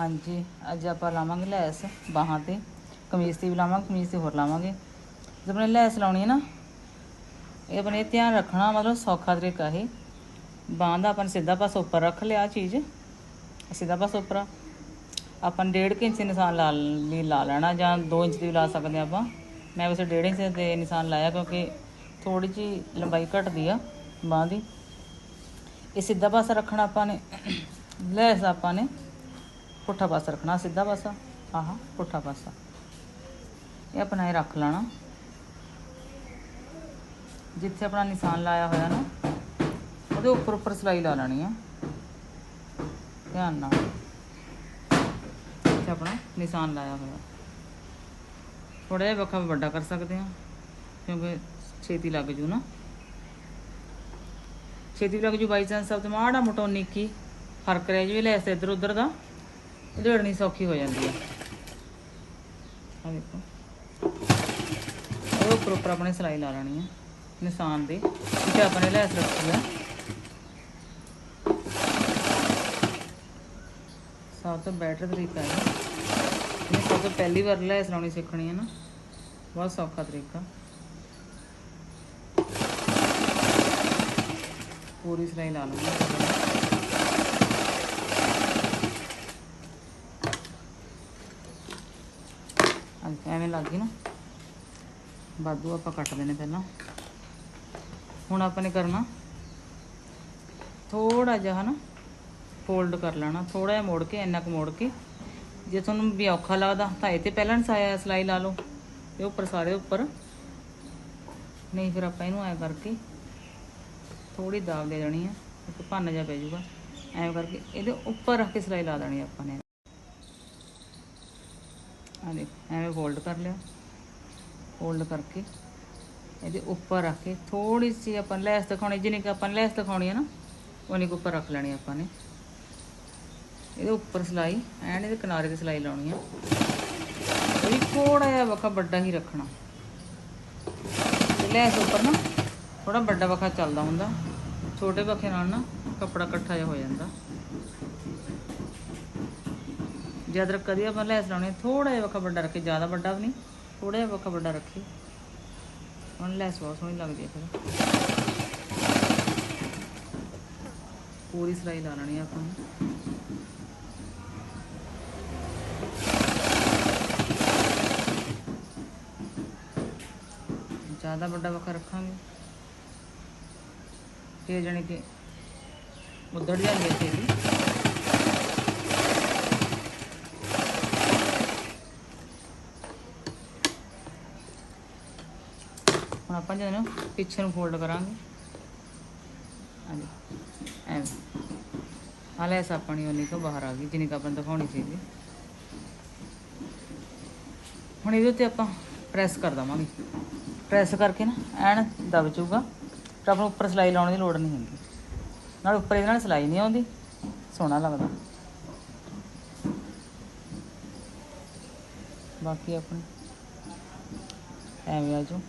ਹਾਂਜੀ, ਅੱਜ ਆਪਾਂ ਲਾਵਾਂਗੇ ਲੈਸ ਬਾਹਾਂ ਤੇ, ਕਮੀਜ਼ ਤੇ ਵੀ ਲਾਵਾਂਗੇ, ਕਮੀਜ਼ ਤੇ ਹੋਰ ਲਾਵਾਂਗੇ। ਜੇ ਆਪਣੇ ਲੈਸ ਲਾਉਣੀ ਹੈ ਨਾ, ਇਹ ਆਪਣੇ ਧਿਆਨ ਰੱਖਣਾ ਮਤਲਬ ਸੌਖਾ ਤਰੀਕਾ ਇਹ। ਬਾਹਾਂ ਦਾ ਆਪਾਂ ਸਿੱਧਾ ਪਾਸਾ ਉੱਪਰ ਰੱਖ ਲਿਆ ਚੀਜ਼। ਸਿੱਧਾ ਪਾਸਾ ਉੱਪਰ ਆਪਾਂ 1.5 ਇੰਚ ਦੇ ਨਿਸ਼ਾਨ ਲਾ ਲਈ ਲਾ ਲੈਣਾ ਜਾਂ 2 ਇੰਚ ਦੀ ਵੀ ਲਾ ਸਕਦੇ ਹਾਂ ਆਪਾਂ। ਮੈਂ ਵੈਸੇ 1.5 ਇੰਚ ਦੇ ਨਿਸ਼ਾਨ ਲਾਇਆ ਕਿਉਂਕਿ ਥੋੜੀ ਜੀ ਲੰਬਾਈ ਘਟਦੀ ਆ ਬਾਂਹ ਦੀ। ਇਹ ਸਿੱਧਾ ਪਾਸਾ ਰੱਖਣਾ ਆਪਾਂ ਨੇ, ਲੈਸ ਆਪਾਂ ਨੇ। ਪੁੱਠਾ ਪਾਸਾ ਰੱਖਣਾ, ਸਿੱਧਾ ਪਾਸਾ? ਆਹ ਪੁੱਠਾ ਪਾਸਾ। ਇਹ ਆਪਣਾ ਇਹ ਰੱਖ ਲੈਣਾ। ਜਿੱਥੇ ਆਪਣਾ ਨਿਸ਼ਾਨ ਲਾਇਆ ਹੋਇਆ ਨਾ, ਉਹਦੇ ਉੱਪਰ ਉੱਪਰ ਸਲਾਈ ਲਾ ਲੈਣੀ ਆ। ਧਿਆਨ ਨਾਲ। ਇੱਥੇ ਆਪਣਾ ਨਿਸ਼ਾਨ ਲਾਇਆ ਹੋਇਆ। ਥੋੜਾ ਜਿਹਾ ਵੱਖਾ ਵੱਡਾ ਕਰ ਸਕਦੇ ਆ, ਕਿਉਂਕਿ ਛੇਤੀ ਲੱਗ ਜੂ ਨਾ। ਛੇਤੀ ਲੱਗ ਜੂ ਬਾਈ ਚਾਂਸ, ਸਭ ਤੋਂ ਮਾੜਾ ਮੋਟਾ ਨਿੱਕੀ। ਫ਼ਰਕ ਰਹਿ ਜਵੇ ਲੈਸ ਇੱਧਰ ਉੱਧਰ ਦਾ। ਉਧੇੜਨੀ ਸੌਖੀ ਹੋ ਜਾਂਦੀ ਆ। ਆ ਦੇਖੋ। ਉਹ ਉੱਪਰ ਉੱਪਰ ਆਪਣੇ ਸਲਾਈ ਲਾ ਲੈਣੀ ਆ, ਨਿਸ਼ਾਨ ਦੇ ਜਿੱਥੇ ਆਪਣੇ ਲੈਸ ਰੱਖੀ ਆ। ਸਭ ਤੋਂ ਬੈਟਰ ਤਰੀਕਾ ਹੈ ਇਹ ਸਭ ਤੋਂ ਪਹਿਲੀ ਵਾਰ ਲੈਸ ਲਾਉਣੀ ਸਿੱਖਣੀ ਹੈ ਨਾ। ਬਹੁਤ ਸੌਖਾ ਤਰੀਕਾ। ਪੂਰੀ ਸਿਲਾਈ ਲਾ ਲਵਾਂਗੇ ਅੱਜ ਐਵੇਂ ਲੱਗ ਗਈ ਨਾ। ਬਾਦੂ ਆਪਾਂ ਕੱਟ ਦੇਣੇ ਪਹਿਲਾਂ। ਹੁਣ ਆਪਾਂ ਨੇ ਕਰਨਾ ਥੋੜਾ ਜਿਹਾ ਹਨਾ ਫੋਲਡ ਕਰ ਲੈਣਾ। ਥੋੜਾ ਜਿਹਾ ਮੋੜ ਕੇ, ਇੰਨਾ ਕੁ ਮੋੜ ਕੇ। ਜੇ ਤੁਹਾਨੂੰ ਵੀ ਔਖਾ ਲੱਗਦਾ ਤਾਂ ਇਹ ਤੇ ਪਹਿਲਾਂ ਸਾਇਆ ਸਲਾਈ ਲਾ ਲਓ। ਤੇ ਉੱਪਰ ਸਾਰੇ ਉੱਪਰ। ਨਹੀਂ ਫਿਰ ਆਪਾਂ ਇਹਨੂੰ ਐ ਕਰਕੇ ਥੋੜੀ ਦਾਬ ਦੇ ਦੇਣੀ ਆ। ਇੱਕ ਭੰਨ ਜਾ ਪੈ ਜਾਊਗਾ। ਐਂ ਕਰਕੇ ਇਹਦੇ ਉੱਪਰ ਰੱਖ ਕੇ ਸਲਾਈ ਲਾ ਦੇਣੀ ਆਪਾਂ ਨੇ। ਆ ਦੇਖ ਐਵੇਂ ਫੋਲਡ ਕਰ ਲਿਆ ਫੋਲਡ ਕਰਕੇ ਇਹਦੇ ਉੱਪਰ ਰੱਖ ਕੇ ਥੋੜੀ ਸੀ ਆਪਾਂ ਲੈਸ ਦਿਖਾਉਣੀ, ਜਿੰਨੀ ਕਿ ਆਪਾਂ ਲੈਸ ਦਿਖਾਉਣੀ ਹੈ ਨਾ ਉਨੀ ਕੁ ਉੱਪਰ ਰੱਖ ਲੈਣੀ ਆਪਾਂ ਨੇ। ਇਹਦੇ ਉੱਪਰ ਸਲਾਈ, ਐਨ ਇਹਦੇ ਕਿਨਾਰੇ ਤੇ ਸਲਾਈ ਲਾਉਣੀ ਆ। ਇਹ ਵੀ ਥੋੜਾ ਜਿਹਾ ਵਖਾ ਵੱਡਾ ਹੀ ਰੱਖਣਾ। ਲੈਸ ਉੱਪਰ ਨਾ ਥੋੜਾ ਵੱਡਾ ਵਖਾ ਚੱਲਦਾ ਹੁੰਦਾ। ਛੋਟੇ ਵਖੇ ਨਾਲ ਨਾ ਕੱਪੜਾ ਇਕੱਠਾ ਜਿਹਾ ਹੋ ਜਾਂਦਾ। ਜਦ ਤੱਕ ਕਦੀ ਆਪਾਂ ਲੈਸ ਲਾਉਣੀ ਥੋੜਾ ਜਿਹਾ ਵਖਾ ਵੱਡਾ ਰੱਖੇ, ਜ਼ਿਆਦਾ ਵੱਡਾ ਵੀ ਨਹੀਂ ਥੋੜਾ ਜਿਹਾ ਵੱਖਾ ਵੱਡਾ ਰੱਖੇ। ਹੁਣ ਲੈਸ ਬਹੁਤ ਸੋਹਣੀ ਲੱਗਦੀ ਹੈ ਫਿਰ। ਪੂਰੀ ਸਿਲਾਈ ਲਾ ਲੈਣੀ ਆ ਆਪਾਂ ਨੇ। ਜ਼ਿਆਦਾ ਵੱਡਾ ਵੱਖਾ ਰੱਖਾਂਗੇ। ਫਿਰ ਜਾਣੀ ਕਿ ਉਧੜ ਜਾਂਦੀ ਹੈ ਤੇਰੀ ਹੁਣ ਆਪਾਂ ਜਦੋਂ ਪਿੱਛੇ ਨੂੰ ਫੋਲਡ ਕਰਾਂਗੇ। ਹਾਂਜੀ ਐਵੇਂ ਆ ਲੈ ਆਪਣੀ ਉਨੀ ਕੁ ਬਾਹਰ ਆ ਗਈ, ਜਿੰਨੀ ਕੁ ਆਪਾਂ ਨੂੰ ਦਿਖਾਉਣੀ ਸੀਗੀ। ਹੁਣ ਇਹਦੇ ਉੱਤੇ ਆਪਾਂ ਪ੍ਰੈਸ ਕਰ ਦਵਾਂਗੇ। ਪ੍ਰੈਸ ਕਰਕੇ ਨਾ ਐਨ ਦਬ ਜਾਊਗਾ ਤਾਂ ਆਪਾਂ ਉੱਪਰ ਸਿਲਾਈ ਲਾਉਣ ਦੀ ਲੋੜ ਨਹੀਂ ਹੁੰਦੀ। ਨਾਲ ਉੱਪਰ ਇਹਦੇ ਨਾਲ ਸਿਲਾਈ ਨਹੀਂ ਆਉਂਦੀ, ਸੋਹਣਾ ਲੱਗਦਾ। ਬਾਕੀ ਆਪਣੇ। ਐਵੇਂ ਆ ਜਾਓ